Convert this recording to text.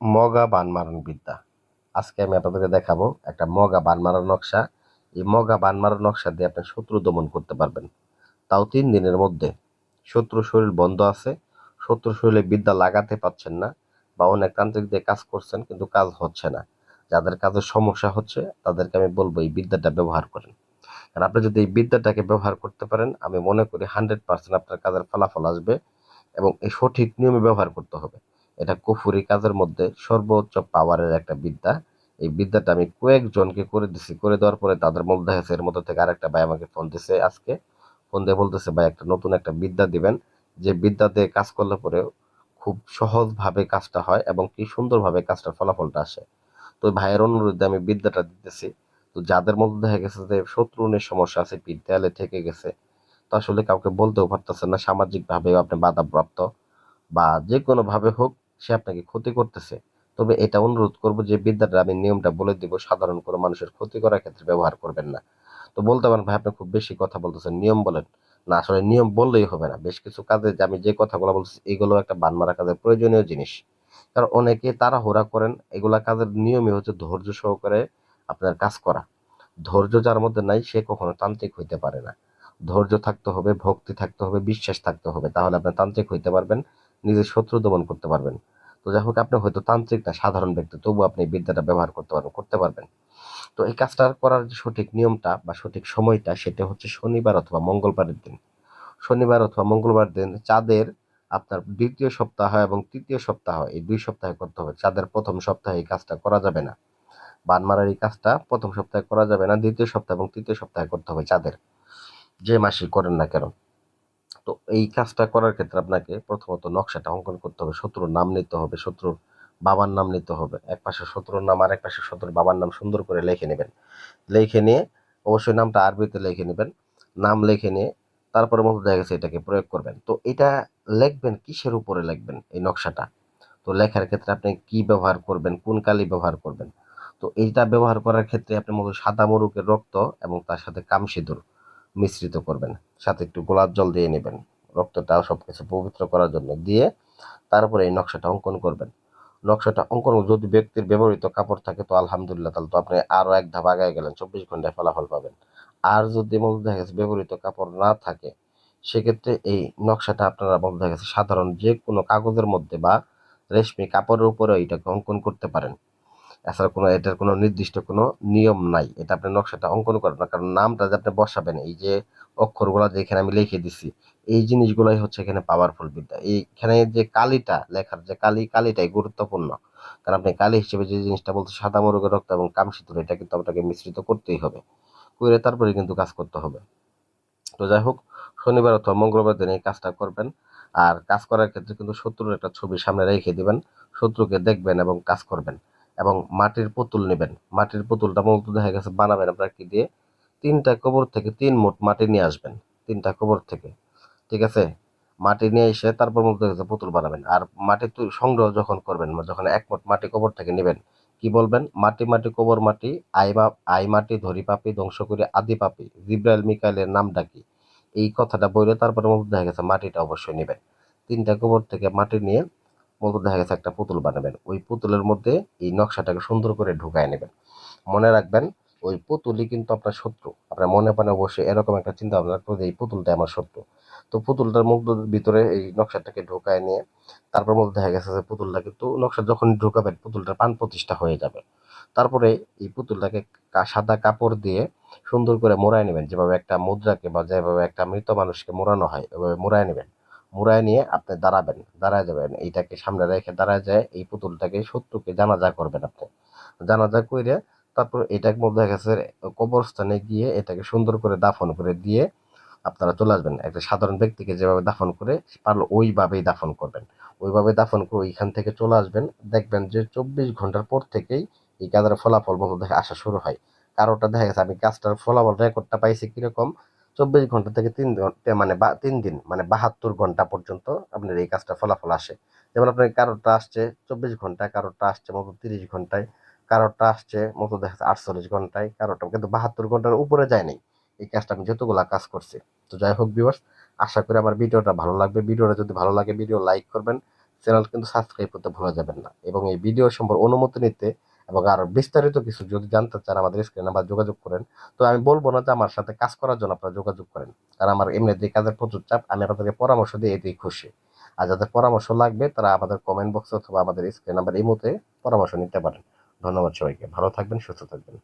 মগা বান মারণ বিদ্যা। আজকে আমি আপনাদেরকে দেখাবো একটা মগা বান মারার নকশা। এই মগা বান মারার নকশা দিয়ে আপনি শত্রু দমন করতে পারবেন। তাও তিন দিনের মধ্যে। শত্রু শরীর বন্ধ আছে। শত্রু শরীরে বিদ্যা লাগাতে পারছেন না বা অনেক তান্ত্রিক দিয়ে কাজ করছেন কিন্তু কাজ হচ্ছে না। যাদের কাজের সমস্যা হচ্ছে, তাদেরকে আমি বলব এই বিদ্যাটা ব্যবহার করেন। আর আপনি যদি এই বিদ্যাটাকে ব্যবহার করতে পারেন, আমি মনে করি হান্ড্রেড পার্সেন্ট আপনার কাজের ফলাফল আসবে এবং এই সঠিক নিয়মে ব্যবহার করতে হবে। এটা কুফুরি কাজের মধ্যে সর্বোচ্চ পাওয়ারের একটা বিদ্যা। এই বিদ্যাটা আমি কয়েকজনকে করে দিছি, করে দেওয়ার পরে তাদের মধ্যে হয়েছে এর মধ্যে থেকে আরেকটা ভাই আমাকে ফোন দিছে আজকে। ফোন দিয়ে বলতেছে, ভাই, একটা নতুন একটা বিদ্যা দিবেন। যে বিদ্যা দিয়ে কাজ করলে পরে খুব সহজভাবে কাজটা হয় এবং কি সুন্দরভাবে কাজটার ফলাফলটা আসে। তো ভাইয়ের অনুরোধে আমি বিদ্যাটা দিতেছি। তো যাদের মধ্যে দেখা গেছে যে শত্রুনের সমস্যা আছে, পিঠ দেয়ালে থেকে গেছে, তো আসলে কাউকে বলতেও পারতেছেন না সামাজিকভাবে আপনি বাধাপ্রাপ্ত বা যে কোনোভাবে হোক সে আপনাকে ক্ষতি করতেছে। তবে এটা অনুরোধ করব যে বিদ্যাটা আমি নিয়মটা বলে দিব, সাধারণ কোনো মানুষের ক্ষতি করার ক্ষেত্রে ব্যবহার করবেন না। তো বলতে পারেন, ভাই, আপনি খুব বেশি কথা বলতেছেন, নিয়ম বলেন। না, আসলে নিয়ম বললেই হবে না। বেশ কিছু কাজে যে আমি যে কথাগুলো বলছি এগুলো একটা বান মারা কাজের প্রয়োজনীয় জিনিস। কারণ অনেকে তাড়াহুড়া করেন, এগুলা কাজের নিয়মই হচ্ছে ধৈর্য সহকারে আপনার কাজ করা। ধৈর্য যার মধ্যে নাই, সে কখনো তান্ত্রিক হইতে পারে না। ধৈর্য থাকতে হবে, ভক্তি থাকতে হবে, বিশ্বাস থাকতে হবে। তাহলে আপনি তান্ত্রিক হইতে পারবেন। নিজের শত্রু দমন করতে পারবেন। তো যাই হোক, আপনি হয়তো তান্ত্রিক না, সাধারণ ব্যক্তি তবু আপনি এই বিদ্যাটা ব্যবহার করতে পারবেন করতে পারবেন। তো এই কাজটা করার যে সঠিক নিয়মটা বা সঠিক সময়টা, সেটা হচ্ছে শনিবার অথবা মঙ্গলবারের দিন। শনিবার অথবা মঙ্গলবার দিন চাঁদের আপনার দ্বিতীয় সপ্তাহ এবং তৃতীয় সপ্তাহ, এই দুই সপ্তাহে করতে হবে। চাঁদের প্রথম সপ্তাহে এই কাজটা করা যাবে না। বান মারার এই কাজটা প্রথম সপ্তাহে করা যাবে না, দ্বিতীয় সপ্তাহ এবং তৃতীয় সপ্তাহে করতে হবে চাঁদের। যে মাসে করেন না কেন। তো এই কাজটা করার ক্ষেত্রে আপনাকে প্রথমত নকশাটা অঙ্কন করতে হবে। শত্রুর নাম নিতে হবে, শত্রুর বাবার নাম নিতে হবে। এক পাশে শত্রুর নাম আর এক পাশে শত্রুর বাবার নাম সুন্দর করে লিখে নেবেন। লিখে নিয়ে অবশ্যই নামটা আরবিতে লিখে নেবেন। নাম লিখে নিয়ে তারপরে মতো দেখা গেছে এটাকে প্রয়োগ করবেন। তো এটা লিখবেন, কিসের উপরে লিখবেন এই নকশাটা? তো লেখার ক্ষেত্রে আপনি কি ব্যবহার করবেন, কোন কালি ব্যবহার করবেন? তো এইটা ব্যবহার করার ক্ষেত্রে আপনি মতো সাদা মরুকের রক্ত এবং তার সাথে কামসিঁদুর মিশ্রিত করবেন। সাথে একটু গোলাপ জল দিয়ে নেবেন। রক্তটা সব কিছু পবিত্র করার জন্য দিয়ে তারপরে এই নকশাটা অঙ্কন করবেন। নকশাটা অঙ্কন যদি ব্যক্তির ব্যবহৃত কাপড় থাকে তো আলহামদুলিল্লাহ, তাহলে তো আপনি আরও এক ধাপ আগায় গেলেন, চব্বিশ ঘন্টায় ফলাফল পাবেন। আর যদি মধ্যে দেখা গেছে ব্যবহৃত কাপড় না থাকে, সেক্ষেত্রে এই নকশাটা আপনারা মধ্যে দেখা গেছে সাধারণ যে কোনো কাগজের মধ্যে বা রেশমি কাপড়ের উপরে এটাকে অঙ্কন করতে পারেন। এছাড়া কোনো এটার কোনো নির্দিষ্ট কোনো নিয়ম নাই। এটা আপনি নকশাটা অঙ্কন করেন না, কারণ নামটা যে আপনি বসাবেন, এই যে অক্ষরগুলো যে এখানে আমি লিখে দিছি, এই জিনিসগুলোই হচ্ছে এখানে পাওয়ারফুল বিদ্যা। এইখানে যে কালিটা, লেখার যে কালি, কালিটাই গুরুত্বপূর্ণ। কারণ আপনি কালি হিসেবে যে জিনিসটা বলতে সাদা মরুগের রক্ত এবং কামসিতুর এটা কিন্তু আপনাকে মিশ্রিত করতেই হবে। করে তারপরে কিন্তু কাজ করতে হবে। তো যাই হোক, শনিবার অথবা মঙ্গলবার দিন এই কাজটা করবেন। আর কাজ করার ক্ষেত্রে কিন্তু শত্রুর একটা ছবি সামনে রেখে দিবেন। শত্রুকে দেখবেন এবং কাজ করবেন। এবং মাটির পুতুল নেবেন। মাটির পুতুলটা মূলত দেখা গেছে বানাবেন আপনার কি দিয়ে? তিনটা কবর থেকে তিন মুঠ মাটি নিয়ে আসবেন। তিনটা কবর থেকে। ঠিক আছে? মাটি নিয়ে এসে তারপর মূলত পুতুল বানাবেন। আর মাটি সংগ্রহ যখন করবেন যখন এক মুঠ মাটি কবর থেকে নেবেন, কি বলবেন? মাটি মাটি, কবর, মাটি, আই বা আই মাটি, ধরি পাপি, ধ্বংস করে আদি পাপি। জিব্রাইল, মিকাইলের নাম ডাকি এই কথাটা বললে তারপরে দেখা গেছে মাটিটা অবশ্যই নেবেন। তিনটা কবর থেকে মাটি নিয়ে মূলত দেখা গেছে একটা পুতুল বানাবেন। ওই পুতুলের মধ্যে এই নকশাটাকে সুন্দর করে ঢুকায় নেবেন। মনে রাখবেন, ওই পুতুলই কিন্তু আপনার শত্রু। আপনার মনে পানে অবশ্যই এরকম একটা চিন্তা ভাবনা করবে এই পুতুলটা আমার শত্রু। তো পুতুলটার মধ্যে ভিতরে এই নকশাটাকে ঢোকায় নিয়ে তারপর মধ্যে দেখা গেছে যে, পুতুলটা কিন্তু নকশা যখন ঢোকাবেন, পুতুলটার প্রাণ প্রতিষ্ঠা হয়ে যাবে। তারপরে এই পুতুলটাকে সাদা কাপড় দিয়ে সুন্দর করে মোড়ায় নেবেন। যেভাবে একটা মুদ্রাকে বা যেভাবে একটা মৃত মানুষকে মোড়ানো হয় ওইভাবে মোড়ায় নেবেন। মুড়ায় নিয়ে আপনি দাঁড়াবেন, দাঁড়ায় যাবেন। এইটাকে সামনে রেখে দাঁড়ায় যায়, এই পুতুলটাকে শত্রুকে জানাজা করবেন আপনি। জানাজা করে তারপর এটার মধ্যে গেছে কবরস্থানে গিয়ে এটাকে সুন্দর করে দাফন করে দিয়ে আপনারা চলে আসবেন। একটা সাধারণ ব্যক্তিকে যেভাবে দাফন করে পারল ওইভাবেই দাফন করবেন। ওইভাবে দাফন করে ওইখান থেকে চলে আসবেন। দেখবেন যে চব্বিশ ঘণ্টার পর থেকেই এই কাজের ফলাফল মতো দেখে আসা শুরু হয়। কারোটা দেখা গেছে আমি কাজটার ফলাফল রেকর্ডটা পাইছি কীরকম? চব্বিশ ঘণ্টা থেকে তিন ঘণ্টা মানে বা তিন দিন মানে বাহাত্তর ঘণ্টা পর্যন্ত আপনার এই কাজটা ফলাফল আসে। যেমন আপনার কারোরটা আসছে চব্বিশ ঘন্টায় কারোরটা আসছে মতো তিরিশ ঘন্টায়, কারোরটা আসছে মতো দেখা যাচ্ছে আটচল্লিশ ঘন্টায়, কারোরটা কিন্তু বাহাত্তর ঘণ্টার উপরে যায়নি এই কাজটা আমি যতগুলো কাজ করছি। তো যাই হোক ভিউয়ার্স আশা করি আমার ভিডিওটা ভালো লাগবে। ভিডিওটা যদি ভালো লাগে ভিডিও লাইক করবেন। চ্যানেল কিন্তু সাবস্ক্রাইব করতে ভুলে যাবেন না। এবং এই ভিডিও সম্পর্কে অনুমতি নিতে এবং আর বিস্তারিত কিছু যদি জানতে চান আমাদের স্ক্রিনে বা যোগাযোগ করেন, তো আমি বলব না যে আমার সাথে কাজ করার জন্য আপনারা যোগাযোগ করেন। কারণ আমার এমনিতেই কাজের প্রচুর চাপ, আমি আপনাদেরকে পরামর্শ দিয়ে এতেই খুশি। আর যাদের পরামর্শ লাগবে, তারা আমাদের কমেন্ট বক্সে অথবা আমাদের স্ক্রিন নাম্বার এই মুহূর্তে পরামর্শ নিতে পারেন। ধন্যবাদ সবাইকে। ভালো থাকবেন, সুস্থ থাকবেন।